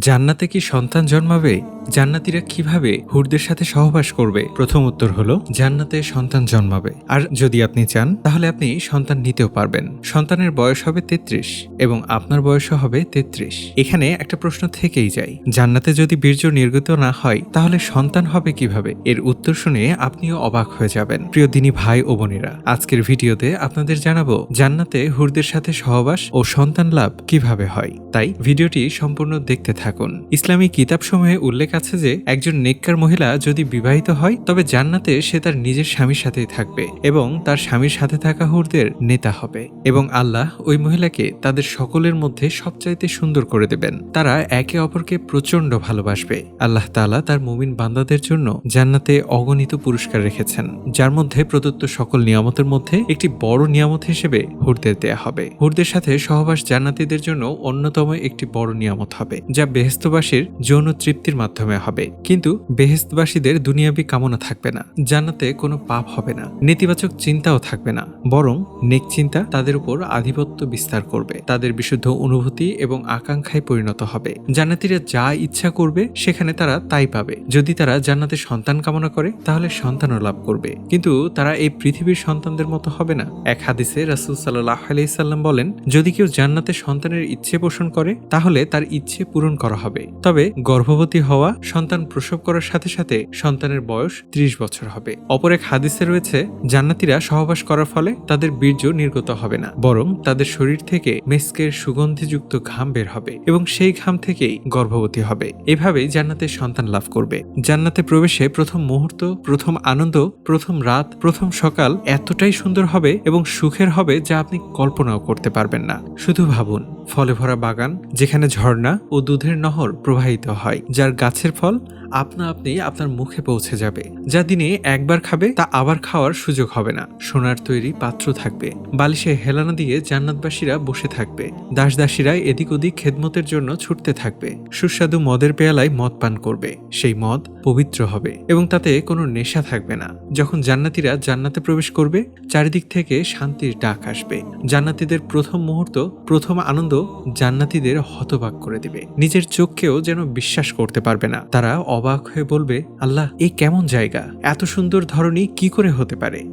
জান্নাতে কি সন্তান জন্মাবে? জান্নাতীরা কীভাবে হুরদের সাথে সহবাস করবে? প্রথম উত্তর হলো, জান্নাতে সন্তান জন্মাবে। আর যদি আপনি চান, তাহলে আপনি সন্তান নিতেও পারবেন। সন্তানের বয়স হবে তেত্রিশ এবং আপনার বয়সও হবে তেত্রিশ। এখানে একটা প্রশ্ন থেকেই যায়, জান্নাতে যদি বীর্য নির্গত না হয়, তাহলে সন্তান হবে কীভাবে? এর উত্তর শুনে আপনিও অবাক হয়ে যাবেন। প্রিয় দিনী ভাই ও বোনেরা, আজকের ভিডিওতে আপনাদের জানাব, জান্নাতে হুরদের সাথে সহবাস ও সন্তান লাভ কীভাবে হয়? তাই ভিডিওটি সম্পূর্ণ দেখতে থাকুন। ইসলামী কিতাবসমূহে উল্লেখ আছে যে, একজন নেককার মহিলা যদি বিবাহিত হয়, তবে জান্নাতে সে তার নিজের স্বামীর সাথেই থাকবে এবং তার স্বামীর সাথে থাকা হুরদের নেতা হবে এবং আল্লাহ ওই মহিলাকে তাদের সকলের মধ্যে সবচাইতে সুন্দর করে দেবেন। তারা একে অপরকে প্রচণ্ড ভালোবাসবে। আল্লাহ তালা তার মুমিন বান্দাদের জন্য জান্নাতে অগণিত পুরস্কার রেখেছেন, যার মধ্যে প্রদত্ত সকল নিয়ামতের মধ্যে একটি বড় নিয়ামত হিসেবে হুরদের দেয়া হবে। হুরদের সাথে সহবাস জান্নাতীদের জন্য অন্যতম একটি বড় নিয়ামত হবে, যা বেহেস্তবাসীর যৌন তৃপ্তির মাধ্যমে হবে। কিন্তু বেহেস্তবাসীদের দুনিয়াবি কামনা থাকবে না। জান্নাতে কোনো পাপ হবে না। নেতিবাচক চিন্তাও থাকবে না। বরং নেক চিন্তা তাদের উপর আধিপত্য বিস্তার করবে। তাদের বিশুদ্ধ অনুভূতি এবং আকাঙ্ক্ষায় পরিণত হবে। জান্নাতীরা যা ইচ্ছা করবে, সেখানে তারা তাই পাবে। যদি তারা জান্নাতে সন্তান কামনা করে, তাহলে সন্তানও লাভ করবে। কিন্তু তারা এই পৃথিবীর সন্তানদের মতো হবে না। এক হাদিসে রাসুল সাল্লাহ আলাইসাল্লাম বলেন, যদি কেউ জান্নাতে সন্তানের ইচ্ছে পোষণ করে, তাহলে তার ইচ্ছে পূরণ করা হবে। তবে গর্ভবতী হওয়া সন্তান প্রসব করার সাথে সাথে সন্তানের বয়স ত্রিশ বছর হবে। অপর এক হাদিসে রয়েছে, জান্নাতীরা সহবাস করার ফলে তাদের বীর্য নির্গত হবে না, বরং তাদের শরীর থেকে মেস্কের সুগন্ধিযুক্ত ঘাম বের হবে এবং সেই ঘাম থেকেই গর্ভবতী হবে। এভাবেই জান্নাতে সন্তান লাভ করবে। জান্নাতে প্রবেশে প্রথম মুহূর্ত, প্রথম আনন্দ, প্রথম রাত, প্রথম সকাল এতটাই সুন্দর হবে এবং সুখের হবে যা আপনি কল্পনাও করতে পারবেন না। শুধু ভাবুন, ফলে ভরা বাগান, যেখানে ঝর্ণা ও দুধের নহর প্রবাহিত হয়, যার গাছের ফল আপনা আপনি আপনার মুখে পৌঁছে যাবে। যা দিনে একবার খাবে, তা আবার খাওয়ার সুযোগ হবে না। সোনার তৈরি পাত্র থাকবে। বালিশে হেলানা দিয়ে জান্নাতবাসীরা বসে থাকবে। দাসদাসীরা এদিক ওদিক খেদমতের জন্য ছুটতে থাকবে। সুস্বাদু মদের পেয়ালায় মদ পান করবে। সেই মদ পবিত্র হবে এবং তাতে কোনো নেশা থাকবে না। যখন জান্নাতীরা জান্নাতে প্রবেশ করবে, চারিদিক থেকে শান্তির ডাক আসবে। জান্নাতীদের প্রথম মুহূর্ত, প্রথম আনন্দ জান্নাতীদের হতবাক করে দিবে। নিজের চোখকেও যেন বিশ্বাস করতে পারবে না। তারা অবাক হয়ে বলবে, আল্লাহ, এ কেমন জায়গা? এত সুন্দর ধরনী কি করে হতে পারে?